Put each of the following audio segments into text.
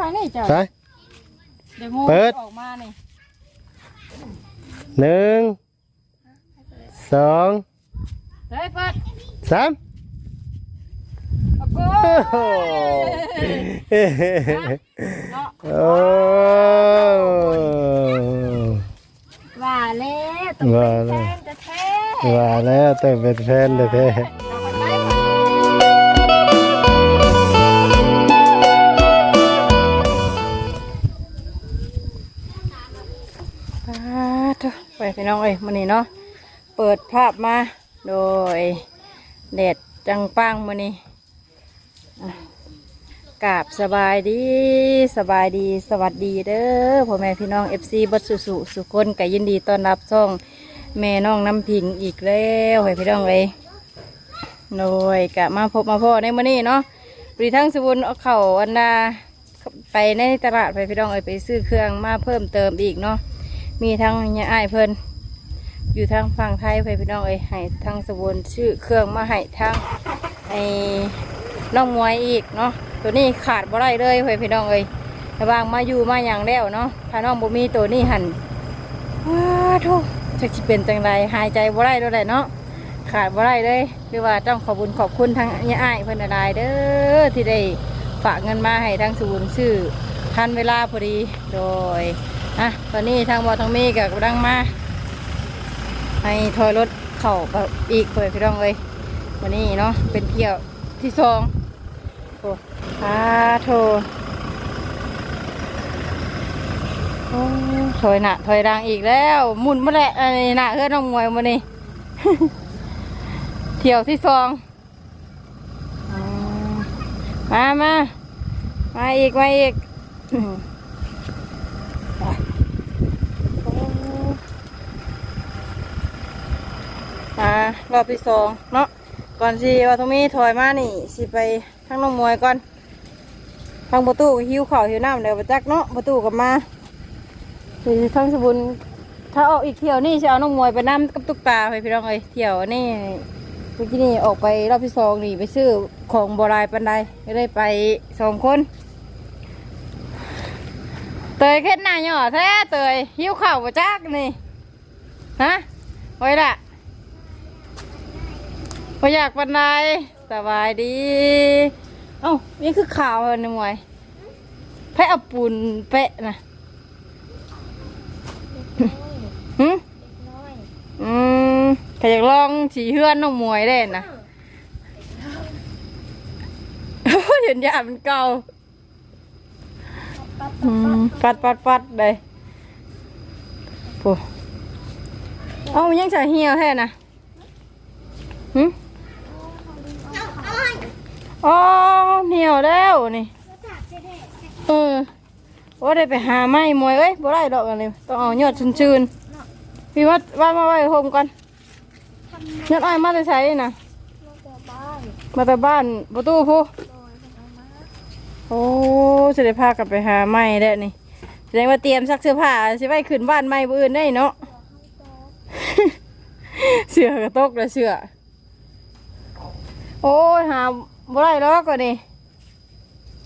ฟังนี่เจ้าไป เดี๋ยวงูเปิด ออกมานี่หนึ่งสองเฮ้ยเปิดสามโอ้โหโอ้โหเนาะโอ้ว่าแล้วต้องว่าเป็นแล้วแฟนจะแท้ว่าแล้วต้องเป็นแฟนแท้ๆอ่ ไปพี่น้องเอ้ยมือนี้เนาะเปิดภาพมาโดยแดดจังปังมือนี้อ่กาบสบายดีสบายดีสวัสดีเด้อพ่อแม่พี่น้อง FC บัสุสุสุคนก็ยินดีต้อนรับช่องแม่น้องน้ำพิงอีกแล้วให้พี่น้องเอ้ยโดยกะมาพบมาพ่อในมือนี้เนาะปรีทั้งสบุนเอาเข่าอันดาไปในตลาดไปพี่น้องเอ้ยไปซื้อเครื่องมาเพิ่มเติมอีกเนาะ มีทั้งยาอ้เพิ่นอยู่ทางฝั่งไทยไปพี่น้องเอ้ยให้ทางสบุนชื่อเครื่องมาให้ทางไอ้น้องมวยอีกเนาะตัวนี้ขาดบ่ได้เลยไปพี่น้องเอ้ยระวางมาอยู่มาอย่างแล้วเนาะถ้าน้องบ่มีตัวนี้หันว้าทุกจะสิเป็นจังไรหายใจบ่ได้ด้วยแหละเนาะขาดบ่ได้เลยหรือว่าต้องขอบคุญขอบคุณทางยาอ้เพิ่นหลายๆเด้อที่ได้ฝากเงินมาให้ทางสบุนชื่อทันเวลาพอดีโดย อะตอนนี้ทางบอทางมีกับกำลังมาให้ถอยรถเข่าไปอีกเลยพี่น้องเลยวันนี้เนาะเป็นเที่ยวที่สองโอ้อาโทโอ้ถอยหนะถอยรังอีกแล้วหมุนมาแหละไอ้หนะเพื่อนน้องมวยวันนี้เที่ยวที่สองมามามาอีกมาอีก อ่า รอบที่สองเนาะก่อนสิว่าทงมีถอยมานี่สิไปทางน้องมวยก่อนทางประตูหิวข้าวหิวน้ำเดี๋ยวไปจักเนาะประตูกลับมาสิทางสบุนถ้าออกอีกเที่ยวนี่จะเอาน้องมวยไปน้ำกับตุ๊กตาไปพี่น้องเอ้ยเที่ยวนี่เมื่อกี้นี่ออกไปรอบที่สองนี่ไปซื้อของโบราณปันไดก็ได้ไปสองคน เตยเข็ดหน้าหย่อแท้เตยหิวข้าวบ่จักนี่ฮะไว้ละ พออยากปันไดสบายดี เอ้านี่คือข่าวเหรอหนมวยแพะเอาปูนเปะนะหึน้อยอืมใครอยากลองฉีเฮือนน้องมวยได้นะเห็นยามันเก่าอืมปัดปัดปัดเลยโอ้เอ้ามันยังใส่เหี่ยวแท้นะหึ อ๋อเหนียวแล้วนี่เออว่าได้ไปหาไม้มวยเอ้ยบ่ได้ดอกอันนี้ต้องเอายอดชื้นๆพี่วัดว่ามาไว้โฮมกันยอดอ้อยมาจะใช้นะมาแต่บ้านมาแต่บ้านประตูผู้โอ้จะได้พากลับไปหาไม้ได้นี่แสดงว่าเตรียมซักเสื้อผ้าสิไว้ขึ้นบ้านไม้บื้อื่นได้เนาะเสือกระตกแล้วเสือโอ้ยหา บ่ได้แล้วก็นี่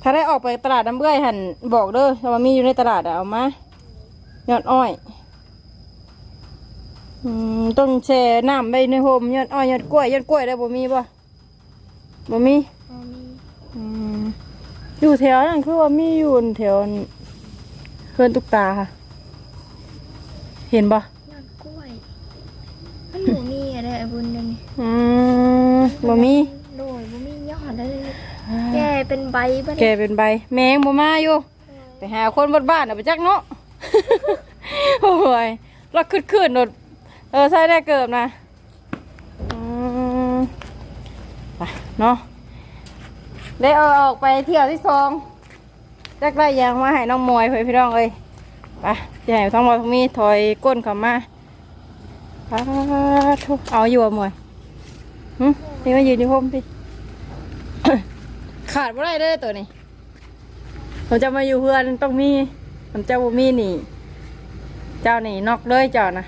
ถ้าได้ออกไปตลาดน้ำเบื่อยหันบอกเด้อถ้าว่ามีอยู่ในตลาดอะเอามายอดอ้อยอืมต้องแช่น้ำไปในโฮมยอดอ้อยยอดกล้วยยอดกล้วยได้บ่มีบ่บ่มีบ่มีอืมอยู่แถวนั่นคือว่ามีอยู่แถวเพื่อนตุกตาค่ะ เห็นบ่ยอดกล้วยมันบ่มีอะไรไอ้บุญเดี๋ยวนี้อืมบ่มี โดยบ่มียอดเลยแก่เป็นใบบ่แกได้เป็นใบ แมงบ่มาอยู่ ไปหาคนบนบ้านน่ะไปจักเนาะ โอ้ยเราขึ้นขึ้นๆโดดเออใช่ได้เกิบนะอืมไปเนาะได้เอาออกไปเที่ยวที่ซองจักได้ยางมาให้น้องมวยเพื่อนพี่น้องเอ้ยไปจะให้ทั้งหมดทั้งมีถอยก้นเข้ามาปาทุเอาอยู่อะมวยหึ นี่มายืนอยู่ห่มพี่ ขาดไม่ได้เลยตัวนี้ผมจะมาอยู่เพื่อนต้องมีผมเจ้าบ่มีนี่ เจ้านี่นอกเลยเจ้านะ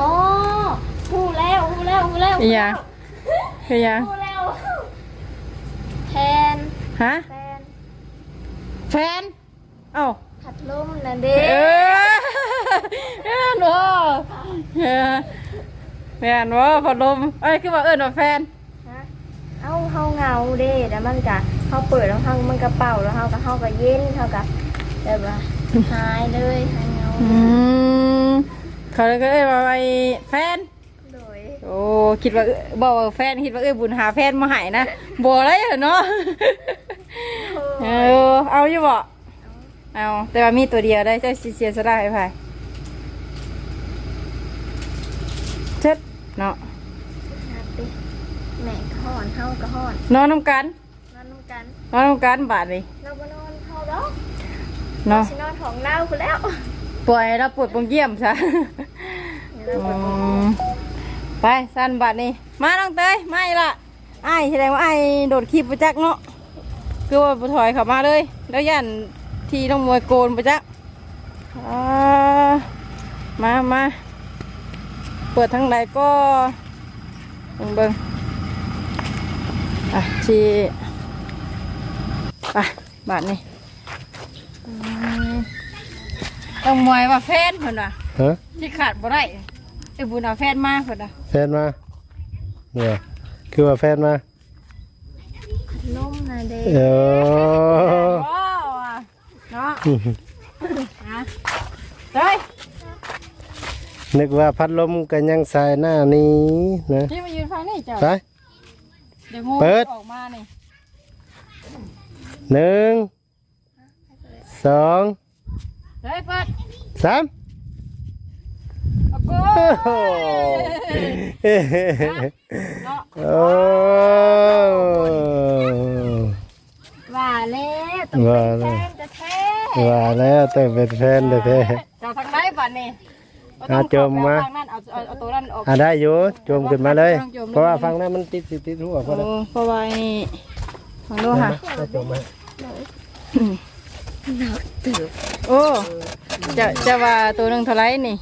อ๋อฮู้แล้วฮู้แล้วฮู้แล้วอีหยังคือหยังฮู้แล้วแทนฮะแฟนแฟน เอ้าพัดลมนะเด้เออแม่นบ่เออ แม่นบ่พัดลมเอ้ยคือว่าเอิ้นว่าแฟนฮะเอาเฮาเหงาเด้แล้วมันก็เฮาเปิดแล้วเฮามันกระเป๋าแล้วเฮาก็เฮาก็เย็นเฮาก็แบบว่าหายเลยหายเหงาอืมเขาเลยก็เอ้ยว่าไอ้แฟน โดยโอ้คิดว่าเอ้ยบอกว่าแฟนคิดว่าเอ้ยบุญหาแฟนมาให้นะบ่อะไรเหรอเนาะ เออเอาอยู่บ่เอาแต่ว่ามีตัวเดียวได้เจ้าสิเสียสละให้ไผ เจ็ดเนาะครับดิแม่ก็ฮ้อนเฮาก็ฮ้อนนอนน้ำกัน นอนนำกันนอนน้ำกันบาดเลยเราบ่นอนเฮาดอกเนาะสินอนของเราพุ่นแล้วปล่อยเราปวดปงเยี่ยมซะเดี๋ยวเราอืเปิดมไปสั้นบาดนี้มาน้องเตยไม่ละไอ้ายแสดงว่าไอ้ายโดดขีบประจักเนาะคือว่าบ่ถอยเข้ามาเลย แล้วยันทีต้องมวยโกนประจักอ่ามามา เปิดทางไหนก็เบิ่งเบิ่งอะทีไปบาดนี้อืมต้องมวยว่าแฟนเพิ่นว่ะฮะที่ขาดบ่ได้ไอ้บุญเอาแฟนมาเพิ่นน่ะแฟนมาเนี่ยคือว่าแฟนมาพัดลมนะเด้เออว้าวอะเนาะฮะเฮ้ย นึกว่าพัดลมกันยังใส่หน้านี้นะพี่มายืนฟังนี่เจ้าไป เดี๋ยวงูเปิด ออกมานี่หนึ่งสองเฮ้ยเปิดสามเอาโก้โอ้โหเนาะโอ้ว่าแล้วต้องว่าเป็นแฟแล้วนจะแท้ว่าแล้วต้องเป็นแฟนแท้เจ้าทางไหนบัดนี้ อะจมมาเอทงนั้นเอาเอาเอาตัวนั้นออกๆอะได้อยู่โจมขึ้นมาเลยต้องโจมเพราะว่าฟังนั้นมันติดติดติดหัวก็โอ้ได้เพราะว่าไอ้นี่ฟังดูค่ะ เอาโจมมาโอ้จะจะว่าตัวหนึงเท่าไหรนี่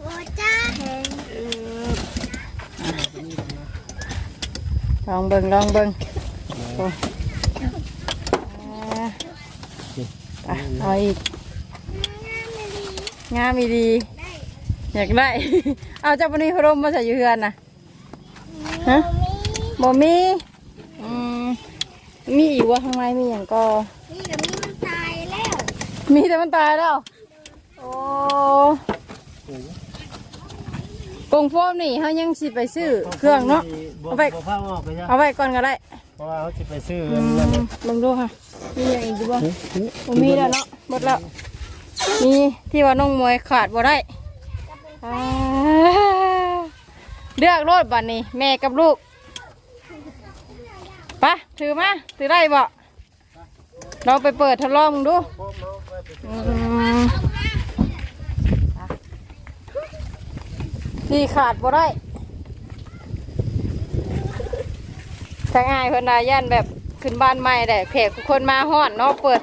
โอ้จ้าแพงลองเบิ่งลองเบิ่งโอ้อะเอาอีกงามอีดี อยากได้ เอาเจ้าปนีพรมมาใส่อยู่เฮือนนะฮะบ่มีอืมมีอีกว่าข้างในมีอย่างก็ นี่กับนี่มันตายแล้ว มีแต่มันตายแล้ว โอ้กงโฟมนี่เขายังสิไปซื้อเครื่องเนาะ เอาไป บ่ฟังออกไปจ้ะเอาไว้ก่อนก็ได้เพราะว่าเขาจะไปซื้ออืนั่นมน่ะลองดูค่ะ มีอย่างอีกดูบ่บ่มีแล้วเนาะหมดแล้ว มีที่ว่าน้องมวยขาดบ่ได้อ่า เลือกรถบัดนี้ แม่กับลูกปะถือมาถือได้บ่เราไปเปิดทดลองมึงดูอืมที่ขาดบ่ได้ทางง่ายเพิ่นดาย่านแบบขึ้นบ้านใหม่ได้แขกทุกคนมาฮ้อนเนาะเปิด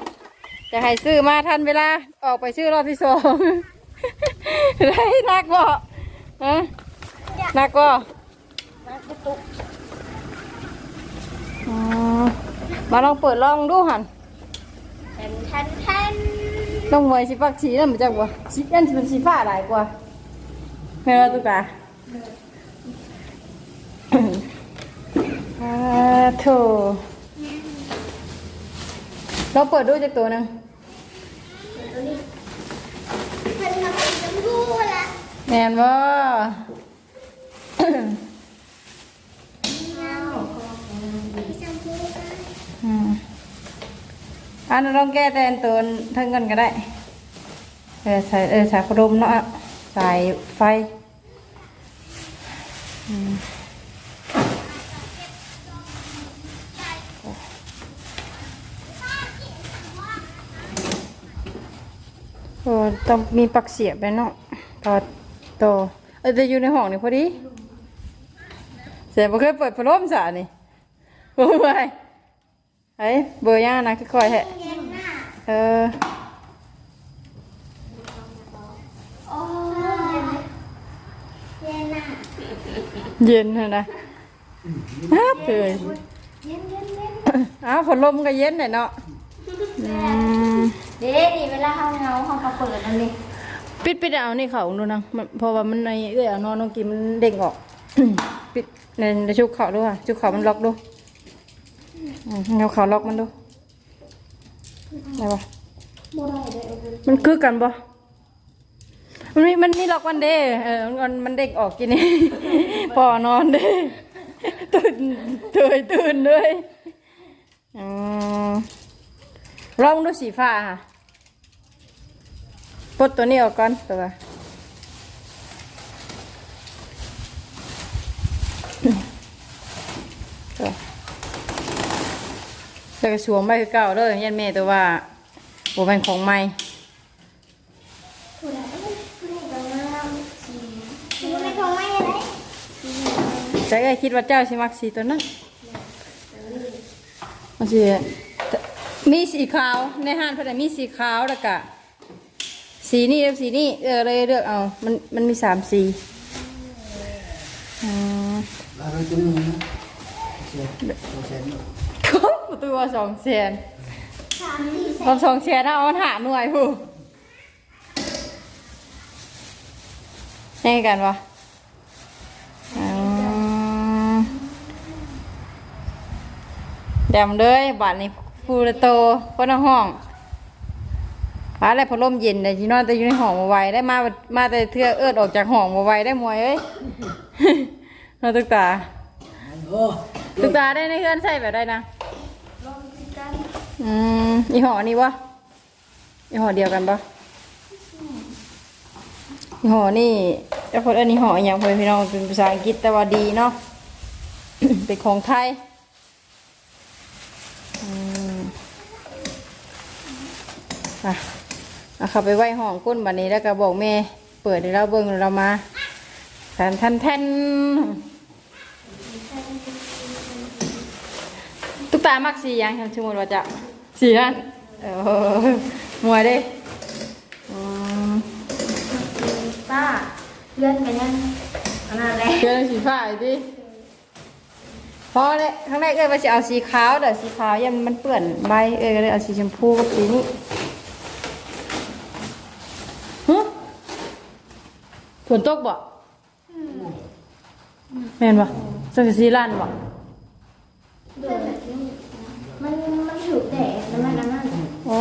จะให้ซื้อมาทันเวลาออกไปซื้อรอบที่สอง ได้นักบ่ฮะนักบ่อ๋อมาลองเปิดลองดูหันแทนแทนแทนต้องมวยสีฟักสีนั่นมันจังบ่สีอันที่มันสีฟ้าหลายกว่าเฮ้ยตุ๊กตาอ่าโถเราเปิดดูจากตัวหนึง เพิ่นทำให้ชมพูละแมนบ่เงาพี่ชมพูกันอืมอันนั้นลองแก้แต่อันตัวทั้งกันก็ได้ เออใส่เออสายพดมเนาะสายไฟ อืม โอ้ต้องมีปลักเสียบไปเนาะตอโตเออจะอยู่ในห้องนี่พอดีเสียบ่เคยเปิดพัดลมสานี่โอ้ยไอ้เบอร์ย่านะค่อยๆแฮะเย็นหน้าเออโอ้เย็นหน้าเย็นเถอะนะฮับเลยเย็นเย็นเย็นอ้าวพัดลมก็เย็นหน่อยเนาะอืม เด้นี่เวลาเฮาเงาเฮาก็เปิดอันนี้ปิดปิดเอานี่เขาดูนะมันเพราะว่ามันในเอื้อยเอานอนน้องกินมันเด้งออก ปิดในในชุกเขาด้วยค่ะชุกเขามันล็อกดูอืมเอาเขาล็อกมันดูได้ปะบ่ได้เด้อมันคือกันปะมันมีมันมีล็อกมันเด้เออมันมันเด้งออกกินนี่ พอนอนเด้ตื่นตื่นตื่นด้วยอืมลองดูสีฟ้าค่ะ ดตัวนี้ออกก่อนตัวตัวแล้วก็สวมไว้คือเก่าเลยยันเมย์ตัวว่าโบเป็นของใหม่ผู้ใดเอ้ยผู้ใดก็งามสีสีไม่ของไม่อะไรสีแต่ก็คิดว่าเจ้าชิมักสีตัวนั้นมันสิมีสีขาวในห้างเขาแต่มีสีขาวแล้วก็ สีนี่กับสีนี่เออเลยเลือกเอา มันมันมีสามสีอืมอะไรตัวนี้นะเสียสองแสนประตูว่าสองแสนสามสี่พอสองแสนเอาหาหน่วยผู้ยังไงกันวะอืมแดมเลยบาทนี้ฟูระโตคนละห้อง ฟ้าอะไรพัดลมเย็นแต่ที่นอนแต่อยู่ในห้องมาไว้ได้มามาแต่เทือเอิดออกจากห้องมาไว้ได้มวยเอ้ยเราตึกตาตึกตาได้ในเพื่อนใส่แบบได้นะอืมยี่ห้อนี้วะยี่ห้อเดียวกันปะยี่ห้อนี่เจ้าคนอันนี้ห่ออย่างเพื่อนพี่น้องเป็นภาษาอังกฤษแต่ว่าดีเนาะเป็นของไทยอืมอะ เอาเข้าไปไหว้ห้องก้นบันนี้แล้วก็บอกแม่ เปิดให้เราเบิ่งเรามาแทนแทนแทนตุ๊กตามักสีหยังทำชมมติว่าจะสีนั่นเออมวยเด้อืมป้าเพื่อนกันยังขนาดแรกเพื่อนสีฟ้าอีกดิพอเลยข้างในเอ้ยว่าจะเอาสีขาวแต่สีขาวยังมันเปื้อนใบเอ้ยก็เลยเอาสีชมพูกับสีนี้ฮะฝ นตกบ่แม่นบ่สังกะสีลั่นบ่เดือดแบบนี้มันมันถูกแดดแล้วมันอันนั้นโอ้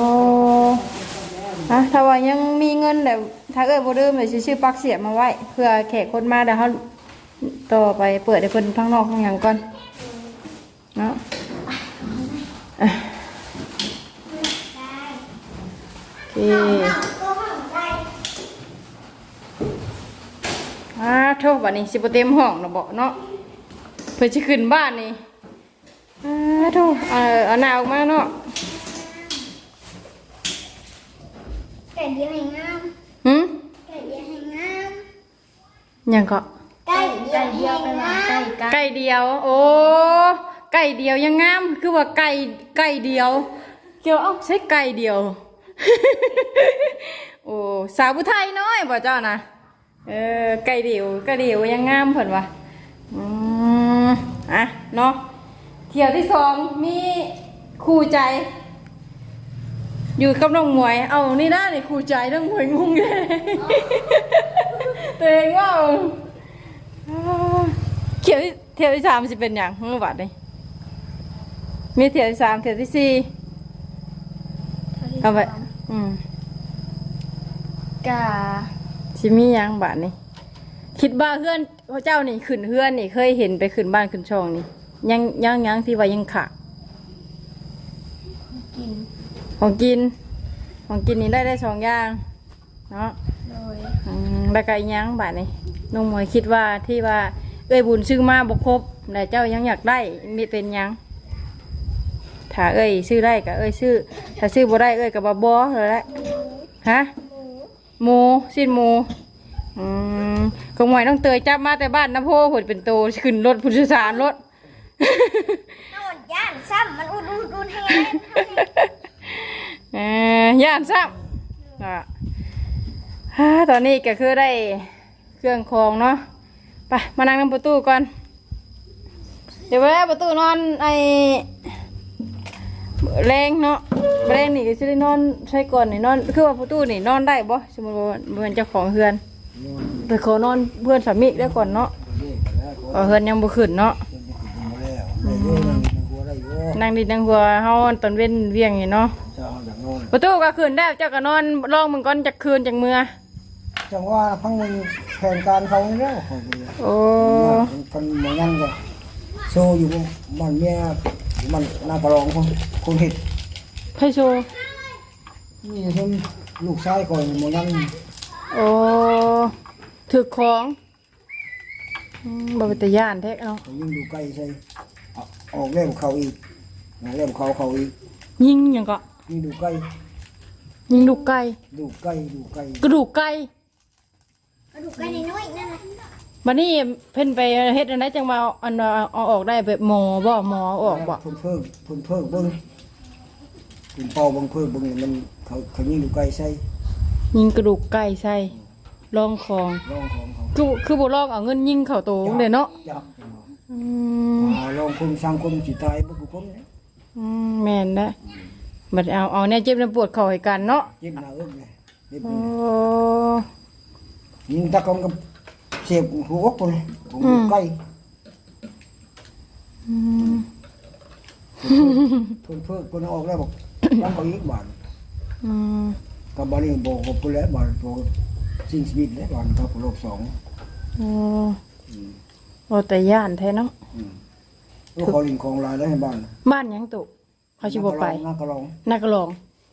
อะถ้าว่ายังมีเงินแต่ถ้าเอ้ยบ่ลืมเลยสิชื่อปลักเสียบมาไว้เพื่อแขกคนมาเดี๋ยวเขาต่อไปเปิดให้เพิ่นข้างนอกข้างหยังก่อนเนาะอะโอเค อ่าโทษบัดนี้สิบ่เต็มห้องเนาะบ่เนาะเพิ่นสิขึ้นบ้านนี่อ่าโทษเอาเอาหน้าออกมาเนาะไก่เดียวให้งามหืมไก่เดียวให้งามยังก็ไก่ไก่เดียวไปว่าไก่ไก่ไก่เดียว โอ้ไก่เดียวยังงามคือว่าไก่ไก่เดียวเกี่ยวเอ้าใช่ไก่เดียวโอ้สาวผู้ไทยน้อยบ่เจ้านะ เออไก่เดียวไก่เดียวยังงามเพิ่นว่ะอืมอะเนาะเที่ยวที่สองมีคู่ใจ อยู่กับน้องหมวย เอานี่ได้นี่คู่ใจน้องหมวยงงเลยตัวเองว่าเที่ยวที่เที่ยวที่สามสิเป็นอย่างเมื่อวานนี้มีเที่ยวที่สามเที่ยวที่สี่เอาไปอืมกา สิมีหยังบาทนี่คิดว่าเพื่อนพระเจ้านี่ขึ้นเพื่อนนี่เคยเห็นไปขึ้นบ้านขึ้นช่องนี่ยังยังยังที่ว่ายังขาดกินของกิน ของกินนี่ได้ได้สองอย่างเนาะโดยอืมแล้วก็อีกหยังบาทนี่น้องหมวยคิดว่าที่ว่าเอ้ยบุญซื้อมาบกครบแต่เจ้ายังอยากได้มีเป็นหยังถ้าเอ้ยซื้อได้ก็เอ้ยซื้อถ้าซื้อบ่ได้เอ้ยก็บ่บ่เลยแหละฮะ หมูสิ้นหมูอืมก็หมวยต้องเตยจับมาแต่บ้านน้ำโพผลเป็นโตขึ้นรถผู้โดยสารรถ นอนย่านซ้ำมันอุ่นอุ่นอุ่นให้เอ่ย่านซ้ำอะฮ่าตอนนี้ก็คือได้เครื่องคองเนาะไปมานั่งในประตูก่อน เดี๋ยวไว้ประตูนอนไอ้ แรงเนาะแรงนี่ก็สิได้นอนใช้ก่อนนี่นอน คือว่าประตูนี่นอนได้บ่สมมุติว่าบ่เป็นเจ้าของเฮือนนอนไปขอนอนเพื่อนสามีได้ก่อนเนาะเด็กแล้วก็เพราะเฮือนยังบ่ขึ้นเนาะเป็นที่กินมาแล้วได้เยอะนั่งหัวได้เยอะนั่งดินนั่งหัวเฮาตอนเว้นเวียงนี่เนาะจะเอาจากนอนประตูก็ขึ้นได้เจ้าก็นอนลองมึงก่อนจักคืนจักเมื่อจังว่าพังมึงแผนการเขาแล้วเขาไปเลยโอ้คนหมอยังก็โชว์อยู่มันเมีย มันหน้ากระรองคนคนเห็ดไผโชว์นี่คนลูกชายก่อนหมอยังโอ้ถึกของอืมบ่เป็นตาย่านแท้เนาะเขายิ่งดูใกล้ใช่เอาออกเล่มเขาอีกออกเล่มเขาเขาอีกยิงหยังก็ยิ่งดูใกล้ยิงลูกไก่ดูใกล้ดูใกล้กระดูกไก่ กระดูกไก่น้อยๆนั่นน่ะ บัดนี้เพิ่นไปเฮ็ดอันไหนจังว่าเอาอันว่าเอาออกได้แบบหมอบ่หมอเอาออกบ่เพิ่งเพิ่งเพิ่งเพิ่งเบิ้งเพิ่งเป่าเบิ้งเพิ่งเบิ้งมันเขาเขายิ่งดูใกล้ใช่ยิงกระดูกไก่ใส่ลองของลองของเขาคือคือบ่ลองเอาเงินยิงเข้าโตเด้เนาะจับอืมอ่าลองคนสร้างคนสิตายบ่กูคนเนี่ยอืมแม่นนะบัดเอาเอาเนี่ยเจ็บแล้วปวดเข่าให้กันเนาะเจ็บหน้าอกเลยเจ็บโอ้นี่ยิงตะกอนกับเสียบหัวอกคนเลยผมดูใกล้อืมเพิ่งเพิ่งคนออกแล้วบอกยังเขาอีกบาทอืมกับบานี้บอกผมไปแล้วบาทบอกสิ้นชีวิตแล้วบาทครับโลกสองโอ้โอ้แต่ย่านแท้เนาะอืมลูกเขาลิงของลายแล้วให้บ้าน บ้านหยังตุเขาสิบ่ไปหน้ากระรองนากระลอง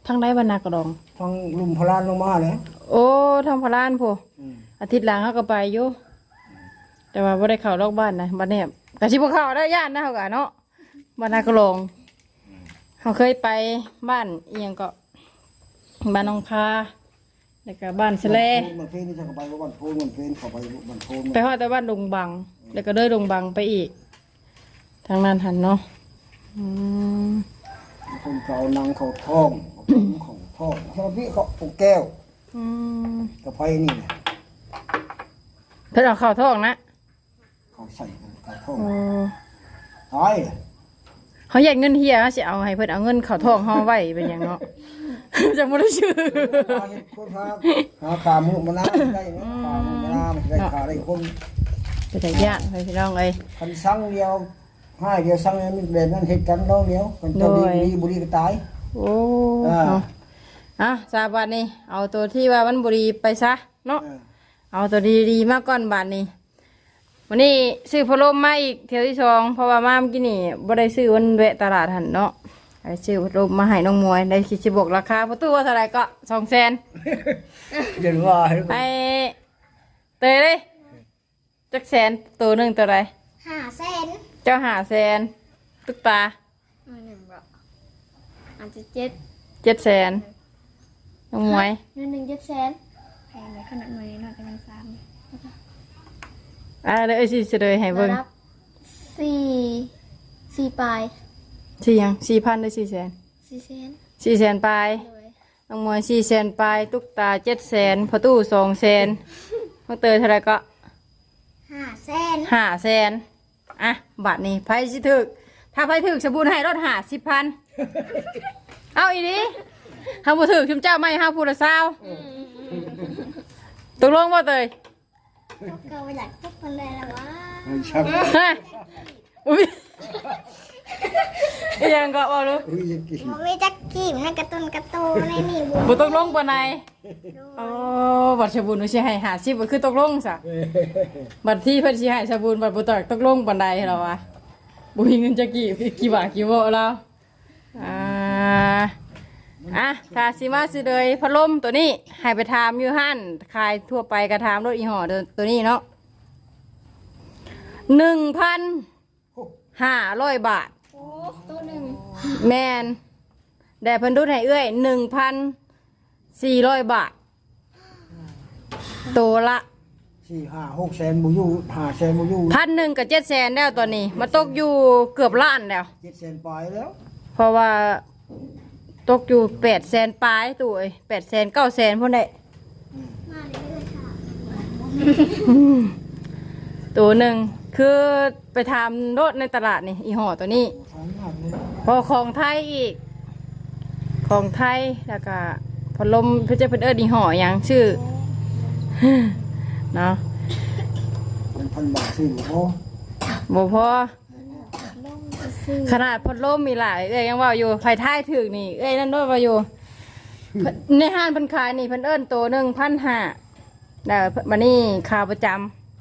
ทางใดบ้านนากระลองทั้งลุมพลานลงมาเลยโอ้ทางพะลานพูอืมอาทิตย์หลังเขาก็ไปอยู่ แต่ว่าบ่ได้เข้าลอกบ้านนะบ้านเนี่ยก็สิบ่เข้าได้ย่านนะเขาก็เนาะบ้านนากระลองเขาเคยไปบ้านเอียงก็บ้านหนองพาแล้วก็บ้านสะเลมันเพลนนี่จะเข้าไปว่าบ้านโพนมันเพลนเข้าไปบ้านโพนไปฮอดแต่บ้านดงบัง แล้วก็เดินดงบังไปอีก ทางนั้นหันเนาะอืมคนเขาเอานางเขาท้องเอาผมเขาท้องเขาพี่เขาปลูกแก้วอืมกระไพนี่แหละเพิ่นเอาเข้าวท้องนะ เขาใส่เขาท้องโอ้ตายเลยเขาแยกเงินเฮียเขาสิเอาให้เพิ่นเอาเงินเข้าวท้องเฮาไว้เป็นหยังเนาะ จังบ่ได้ชื่อคนพาหาขามุมานาได้เนาะขามุมานามันได้ขาได้คนเป็นแต่ญาติไปพี่น้องเอ้ย คันสั่งเดียวให้เดียวสั่งให้มันแบบนั้นเหตุกันน้องเดียวกันเจ้าดีโดยบุรีบุรีก็ตาย โอ้อ่า เนาะอะสาบานนี่เอาตัวที่ว่ามันบุรีไปซะเนาะ เออเอาตัวดีๆมาก่อนบาทนี้ วันนี้ซื้อพัดลมมาอีกเที่ยวที่สองเพราะว่ามาเมื่อกี้นี่บ่ได้ซื้อวันแวะตลาดหันเนาะไอ้ซื้อพัดลมมาให้น้องมวยได้คิดสิบอกราคาประตูว่าเท่าไหรก็สองแสนเดี๋ยวว่าให้ไอ้เตยเลยจักแสนตัวหนึ่งตัวไรห้าแสนเจ้าหาแสนตุ๊กตาอันหนึ่งบ่อาจจะเจ็ดเจ็ดแสนน้องมวยเงินหนึ่งเจ็ดแสนแพงเลยขนาดหน่วยหน่อยเป็นเงินสาม อ่าเลยเอ้ยสิเสดยให้เบิ่งรับสี่สี่ปลายสี่ยังสี่พันได้สี่แสนสี่แสนสี่แสนปลายโดยน้องมวยสี่แสนปลาย ตุ๊กตาเจ็ดแสนพอตู้สองแสนน้องเตยเท่าไหรก็ห้าแสนห้าแสนอะบาทนี้ไพ่สิถึก ถ้าไพ่ถึกสบูนให้รถหาสิบพันเอาอีนี้ห้าบูถึกชุมเจ้าไม่ห้าพูละเศร้าตกลงบ่เตย ก็อยากทุกคนเลยละวะชักฮะอุ้ยอีหยังก็บอกดูอุ้ยจะกินมันไม่จักกีบในการะตุนการะตูนในนี่บุญบ่ตกลงปานใดโอ้บัตรสบูนสิให้หาสิบก็คือตกลงซะบัตรที่เพิ่นสิให้สบูนบัตรบ่ตกตกลงปานใดเหรอวะบ่มีเงินจะกี่กี่บาทกี่โวแล้วอ่า อะถ้าสิมาสิเลยพัดลมตัวนี้ให้ไปทามอยู่ห้านขายทั่วไปกระทามรถอีห่อตัวตัวนี้เนาะหนึ่งพันห้าร้อยบาท โอ้ตัวหนึ่งแมนแด่เพิ่นดูให้เอื้อยหนึ่งพันสี่ร้อยบาท ตัวละสี่ห้าหกแสนบุยูห้าแสนบุยูพันหนึ่งกับเจ็ดแสนแล้วตอนนี้ มาตกอยู่เกือบล้านแล้วเจ็ดแสนปลายแล้ว เพราะว่า ตกอยู่แปดแสนปลายตัวเอ้ยแปดแสนเก้าแสนพ่นได้มาเลยเลยค่ะตัวหนึ่งคือไปทำรถในตลาดนี่อีห่อตัวนี้ทางมากเลยพอของไทยอีก ของไทยแล้วก็พัดลมเพื่อจะเป็นเอิร์ดยี่ห้ออย่างชื่อเนาะมันพันบาทซื้อบ่พอบ่พอลงซื้อ ขนาดพัดลมมีหลายเอ้ยยังว่าอยู่ไฟท้ายถึกนี่ เอ้ยนั่นด้วยว่าอยู่เพิ่นในห้างเพันขายนี่เพันเอิ้นตัวหนึ่งพันห้าแต่บันนี้ข่าวประจ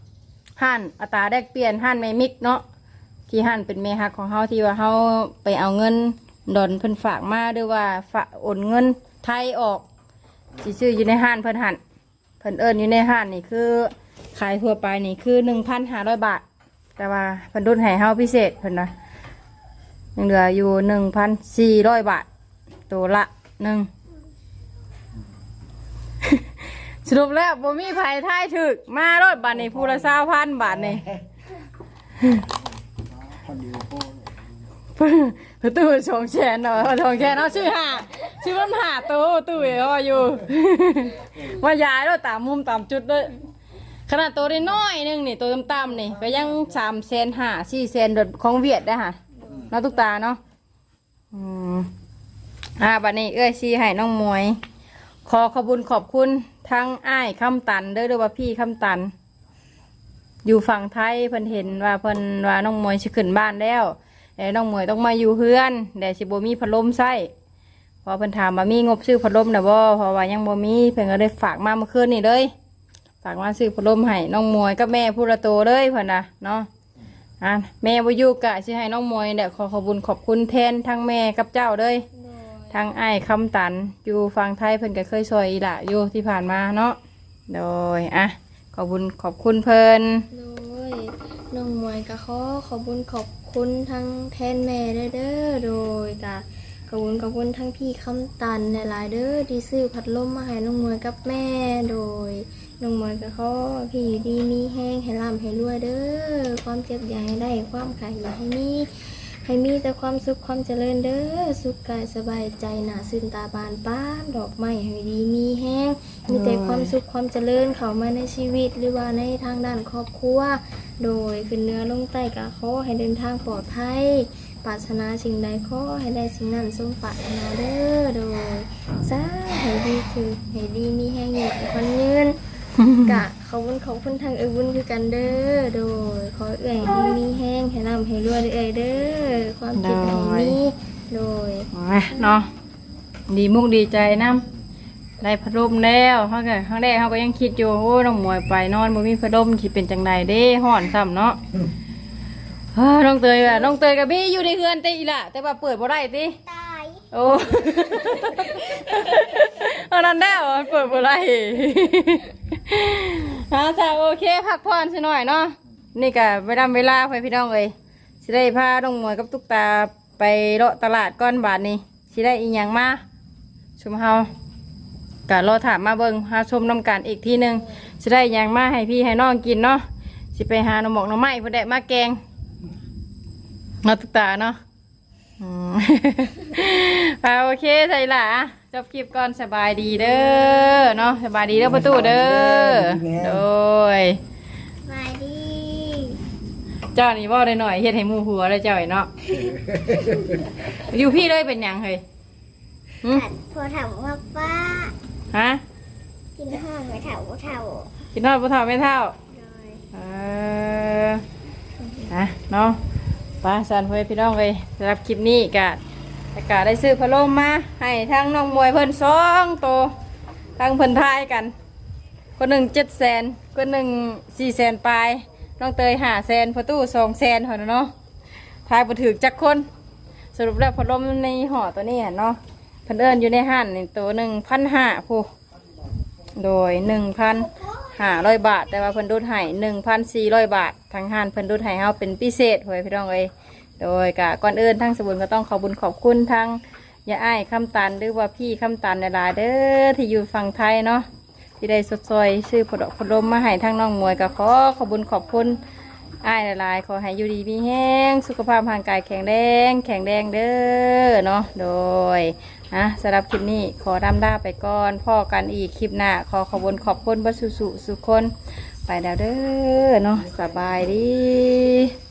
ำห้านอัตราแลกเปลี่ยนห้านไม่มิกเนาะที่ห้านเป็นเมฮักของเฮาที่ว่าเฮาไปเอาเงินดอนเพิ่นฝากมาหรือว่าฝากโอนเงินไทยออกสิซื้ออยู่ในห้านเพิ่นหันเพิ่นเอิ้นอยู่ในห้านนี่คือ ขายทั่วไปนี่คือหนึ่งพันห้าร้อยบาท แต่ว่าเพิ่นดุนให้เฮาพิเศษเพิ่นนะ ยังเหลืออยู่หนึ่งพันสี่ร้อยบาท ตัวละหนึ่ง สรุปแล้วบ่มีไผทายถึก มารถบาทนี่ผู้ละสาพันบาทนี่พันเดียวพอประตูชงแชนเนาะชงแชนเอาชื่อหาชื่อมันหาตู้ตู้เอ๋ออยู่ว่าย้ายแล้วตามมุมตามจุดด้วยขนาดตัวน้อยๆหนึงนี่ตัวต่ำๆนี่ก็ยังสามเซนห้าสี่เซนโดดของเวียดได้อค่ะ เนาะทุกตาเนาะอืมอ่าบัดนี้เอ้ยซีให้น้องมวย ขอขอบคุญขอบคุณทั้งอ้ายคำตันเด้อหรือว่าพี่คำตัน อยู่ฝั่งไทยเพิ่นเห็นว่าเพิ่นว่าน้องมวยสิขึ้นบ้านแล้วแต่น้องมวยต้องมาอยู่เฮือนแต่สิบ่มีพัดลมใส่พอเพิ่นถามว่ามีงบซื้อพัดลมนะบ่เพราะว่ายังบ่มีเพิ่นก็เลยฝากมาเมื่อคืนนี่เลยฝากมาซื้อพัดลมให้น้องมวยกับแม่ผู้ละโตเลยเพิ่นน่ะเนาะ อะแม่บ่อยู่กะสิให้น้องมวยเนี่ยขอขอบคุญขอบคุณแทนทั้งแม่กับเจ้าเลยโดยทางไอ้ายคำตันอยู่ฟังไทยเพิ่นก็เคยซอยอีหละอยู่ที่ผ่านมาเนาะโดยอะขอบคุณขอบคุณเพิ่นโดยน้องมวยก็ขอขอบคุณขอบคุณทั้งแทนแม่เด้อเด้อโดยกะขอบคุณขอบคุณทั้งพี่คำตันหลายๆเด้อที่ซื้อพัดลมมาให้น้องมวยกับแม่โดย น้องมวยก็ขอพี่อยู่ดีมีแห้งให้ร่ำให้รวยเด้อความเจ็บอย่าให้ได้ความขายอย่าให้มีให้มีแต่ความสุขความเจริญเด้อสุขกายสบายใจหนาซื่นตาบานป้านดอกไม้ให้ดีมีแห้งมีแต่ความสุขความเจริญเข้ามาในชีวิตหรือว่าในทางด้านครอบครัว โดยขึ้นเนื้อลงใต้กะขอให้เดินทางปลอดภัยปรารถนาสิ่งใดขอให้ได้สิ่งนั้นสมปรารถนาเด้อโดยสาให้ดีคือให้ดีมีแห้งอยู่กับคนยืน กะขอบคุณขอบคุณทางเอ้ยบุญคือกันเด้อโดยขอเอ้ยดีมีแห้งให้ร่ำให้รวยเอ้ยเด้อความคิดให้มีโดยมาเนาะดีมุกดีใจน้ำได้พัดลมแล้วเขาก็ครั้งแรกเขาก็ยังคิดอยู่โอ้น้องหมวยไปนอนบ่มีพัดลมสิเป็นจังไดเด้ห่อนซ้ำเนาะเฮ้ยน้องเตยว่ะน้องเตยกับพี่อยู่ในเฮือนติอีหละแต่ว่าเปิดบ่ได้ติตาย โอ้เอานั่นได้เหรอเปิดบ่ไรอาจ้าโอเค พักผ่อนสัหน่อยเนาะ นี่ก็ไปดำเวลาไปพี่น้องเลยสิได้พาน้องมวยกับตุ๊กตาไปเลาะตลาดก้อนบาทนี่สิได้อีหยังมาชมเฮากะรอถามมาเบิงหาชมน้ำกันอีกทีหนึ่งสิได้อีหยังมาให้พี่ให้น้องกินเนาะสิไปหาหน่อหมกหน่อไม้เพื่อได้มาแกงเนาะตุ๊กตาเนาะ อืม อ่าโอเคใส่ละจบคลิปก่อนสบายดีเด้อเนาะสบายดีเด้อประตูเด้อโดย มาดีเจ้านี่เว่าได้หน่อยเฮ็ดให้หมูหัวเลยเจ้าไอ้เนาะ อยู่พี่เลยเป็นหยังเฮ้ยหึพอถามว่าป้าฮะกินห้องไปเถาเถากินทอดผู้เฒ่าไม่เท่าโดยเออฮะเนาะ ไป้าสันเพื่อพี่น้องเลยสำหรับคลิปนี้กะกะได้ซื้อพัดลมมาให้ทั้งน้องมวยเพิ่นสองตัวทั้งเพิ่นทายกัน คนหนึ่งเจ็ดแสนคนหนึ่งสี่แสนปลายน้องเตยห้าแสนพอตู้สองแสนเหรอเนาะทายบ่ถือจักคนสรุปแล้วพัดลมในห่อตัวนี้อะเนาะเพิ่นเอิ้นอยู่ในห้านี่ตัวหนึ่งพันห้าผู้โดยหนึ่งพัน ห้าร้อยบาท แต่ว่าเพิ่นดูดให้หนึ่งพันสี่ร้อยบาททางห้านเพิ่นดูดให้เฮาเป็นพิเศษเฮ้ยพี่น้องเอ้ยโดยกะก่อนอื่นทั้งสบุญก็ต้องขอบุญขอบคุณทางยาอ้ายคำตันหรือว่าพี่คำตันหลายเด้อที่อยู่ฝั่งไทยเนาะที่ได้สดซอยซื้อผดอกผลมมาให้ทั้งน้องมวยก็ขอขอบุญขอบคุณอ้ายหลายๆขอให้อยู่ดีมีแห้งสุขภาพร่างกายแข็งแรง แข็งแรงเด้อเนาะโดย นะสำหรับคลิปนี้ขอดำด้าไปก่อนพ่อกันอีกคลิปหน้าขอขอบคุณขอบคุณบัสุสุสุคน ไปแล้วเด้อเนาะสบายดี